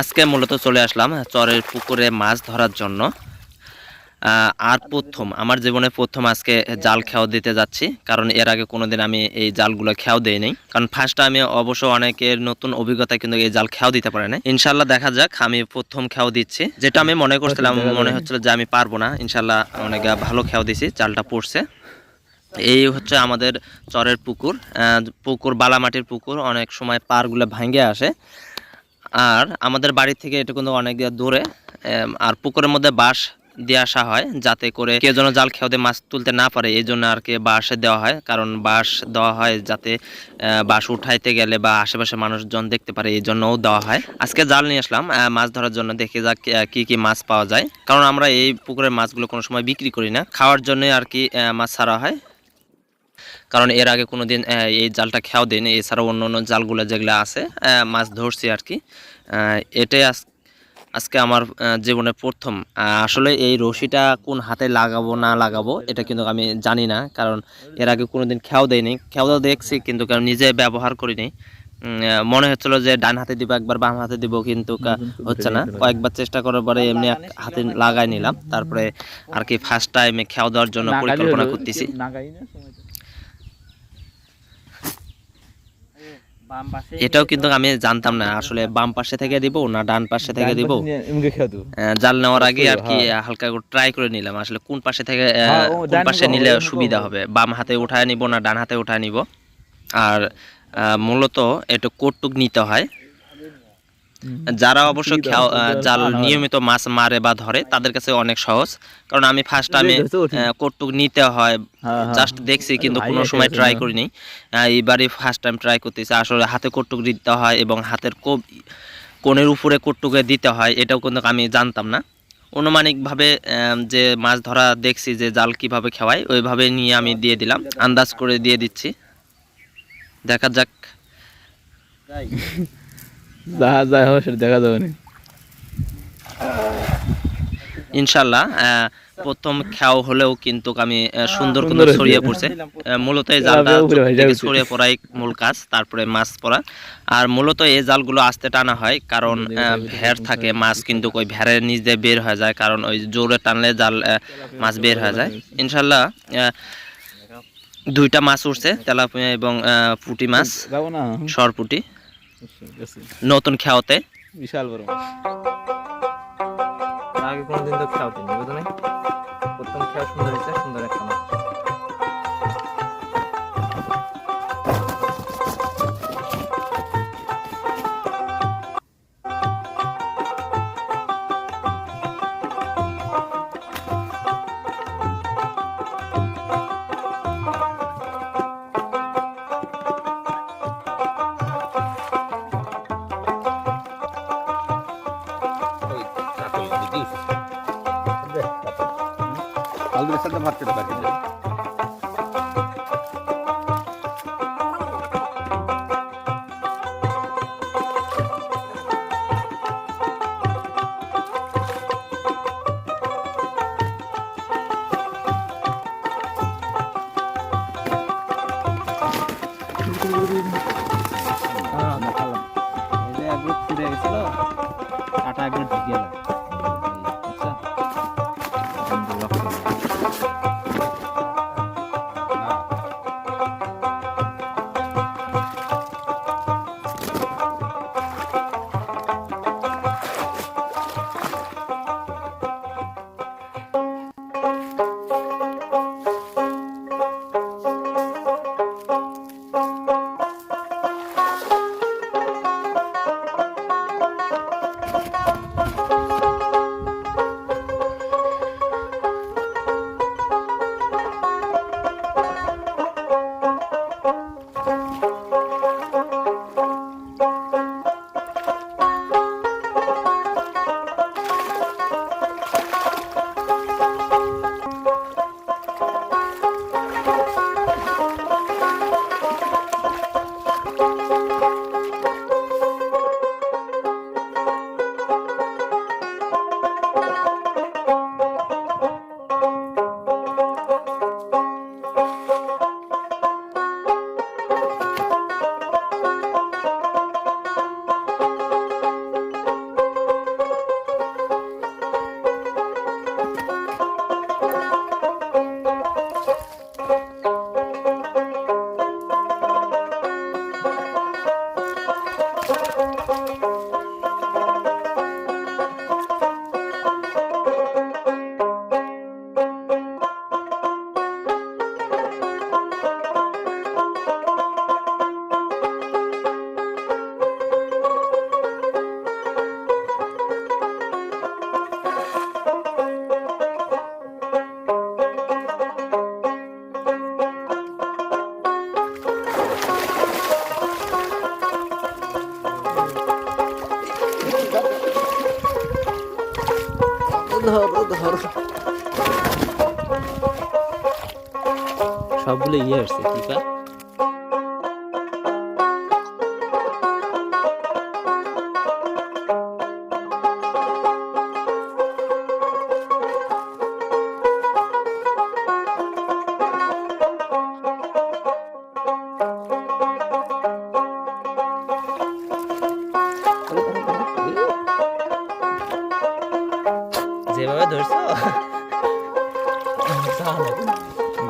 আজকে মূলত চলে আসলাম চরের পুকুরে মাছ ধরার জন্য। আর প্রথম আমার জীবনে প্রথম আজকে জাল খেয়াও দিতে যাচ্ছি কারণ এর আগে কোনোদিন আমি এই জালগুলো খেয়াও দেইনি। কারণ ফার্স্ট আমি অবশ্য অনেকের নতুন অভিজ্ঞতা কিন্তু এই জাল খেয়াও দিতে পারে না ইনশাল্লাহ দেখা যাক আমি প্রথম খেয়াও দিচ্ছি। যেটা আমি মনে করছিলাম মনে হচ্ছিল যে আমি পারব না ইনশাল্লাহ অনেক ভালো খেয়াও দিছি জালটা পড়ছে। এই হচ্ছে আমাদের চরের পুকুর পুকুর বালামাটির পুকুর অনেক সময় পারগুলো ভাঙ্গে আসে। আর আমাদের বাড়ি থেকে এটা কিন্তু অনেক দূরে আর পুকুরের মধ্যে বাঁশ দিয়ে আসা হয়, যাতে করে কেউ যেন জাল খেয়ে মাছ তুলতে না পারে, এই জন্য আর কি বাঁশ দেওয়া হয়। কারণ বাঁশ দেওয়া হয় যাতে বাঁশ উঠাইতে গেলে বা আশেপাশে মানুষজন দেখতে পারে, এই জন্যও দেওয়া হয়। আজকে জাল নিয়ে আসলাম মাছ ধরার জন্য দেখে যাক কি কি মাছ পাওয়া যায়। কারণ আমরা এই পুকুরের মাছগুলো কোনো সময় বিক্রি করি না। খাওয়ার জন্য আর কি মাছ ছাড়া হয়। কারণ এর আগে কোনো দিন এই জালটা খেয়াও দিইনি এছাড়াও অন্য অন্য জালগুলো যেগুলো আছে মাছ ধরছি আর কি। আহ, এটাই আজ- আজকে আমার জীবনে প্রথম। আসলে এই রশিটা কোন হাতে লাগাবো না লাগাবো এটা কিন্তু আমি জানি না কারণ এর আগে কোনো দিন খেয়াও দেয়নি। খেয়াও দেখছি কিন্তু কারণ নিজে ব্যবহার করিনি। মনে হচ্ছিল যে ডান হাতে দিব একবার বাম হাতে দিব কিন্তু হচ্ছে না। কয়েকবার চেষ্টা করার পরে এমনি এক হাতে লাগাই নিলাম। তারপরে আর কি ফার্স্ট টাইমে খেয়াও দেওয়ার জন্য পরিকল্পনা করতেছি। এটাও কিন্তু আমি জানতাম না। আসলে বাম পাশে থেকে দিব না ডান পাশে থেকে দিব। আহ, জাল নেওয়ার আগে আর কি হালকা করে ট্রাই করে নিলাম। আসলে কোন পাশে থেকে আহ, হ্যাঁ, কোন পাশে নিলে সুবিধা হবে? বাম হাতে উঠায় নিব না ডান হাতে উঠায় নিব। আর আহ, মূলত একটু কোটটুক নিতে হয়। যারা অবশ্য জাল নিয়মিত মাছ মারে বা ধরে তাদের কাছে অনেক সহজ। কারণ আমি ফার্স্ট কঠিন। কোটটুক নিতে হয় হ্যাঁ, হ্যাঁ। জাস্ট দেখছি কিন্তু কোনো সময় ট্রাই করিনি। এইবারই ফার্স্ট টাইম ট্রাই করতেছি। আসলে হাতে কোটটুক দিতে হয় এবং হাতের কোপ কোণের উপরে কোটটুকে দিতে হয় এটাও কিন্তু আমি জানতাম না। অনুমানিকভাবে যে মাছ ধরা দেখছি যে জাল কীভাবে খেওয়ায় ওইভাবে নিয়ে আমি দিয়ে দিলাম। আন্দাজ করে দিয়ে দিচ্ছি। দেখা যাক। যা যা হবে সেটা দেখা যাবে না। ইনশাল্লাহ প্রথম খেয়াও হলেও কিন্তু আমি সুন্দর ছড়িয়ে পড়ছে। মূলত এই জালটা। ছড়িয়ে পড়াই মূল কাজ তারপরে মাছ পড়া। আর মূলত এই জালগুলো আস্তে টানা হয় কারণ ভেড় থাকে মাছ কিন্তু ওই ভেড়ের নিচ দিয়ে বের হয়ে যায় কারণ ওই জোরে টানলে জাল মাছ বের হয়ে যায়। ইনশাল্লাহ দুইটা মাছ উঠছে তেলাপিয়া এবং পুঁটি মাছ সরপুটি। নতুন খেয়াতে বিশাল বড়। আগে কোনোদিন তো খেয়াতে নেই বুঝো প্রথম খেয়া সুন্দর হয়েছে, সুন্দর একটা মাছ। サでってるだけで。সবগুলো ইয়ে আসছে টিকা ধরছো?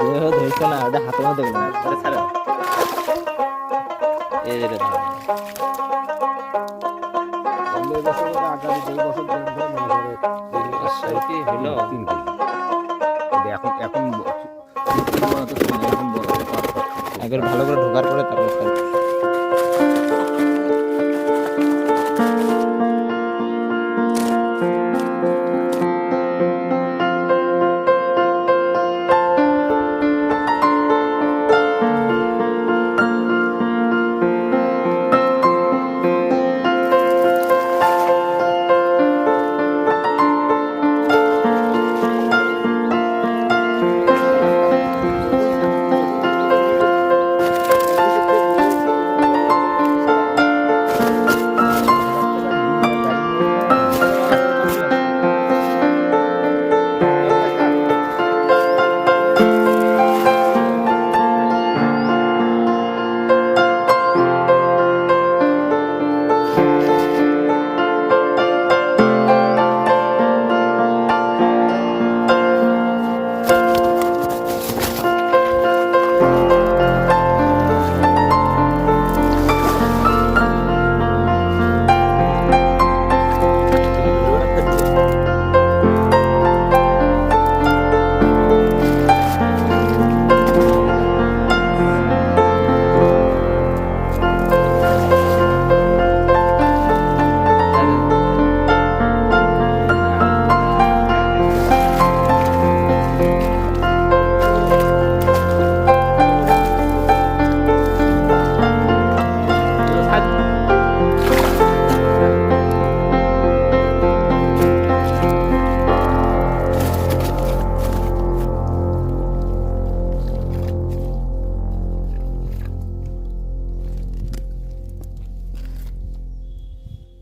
যেভাবে ধরছে না ওটা হাতের মধ্যে গেল ধরে ছাড়ো এই যে দেখো। বছর কি হলো? এখন এখন একবার ভালো করে ঢোকার পরে তারপর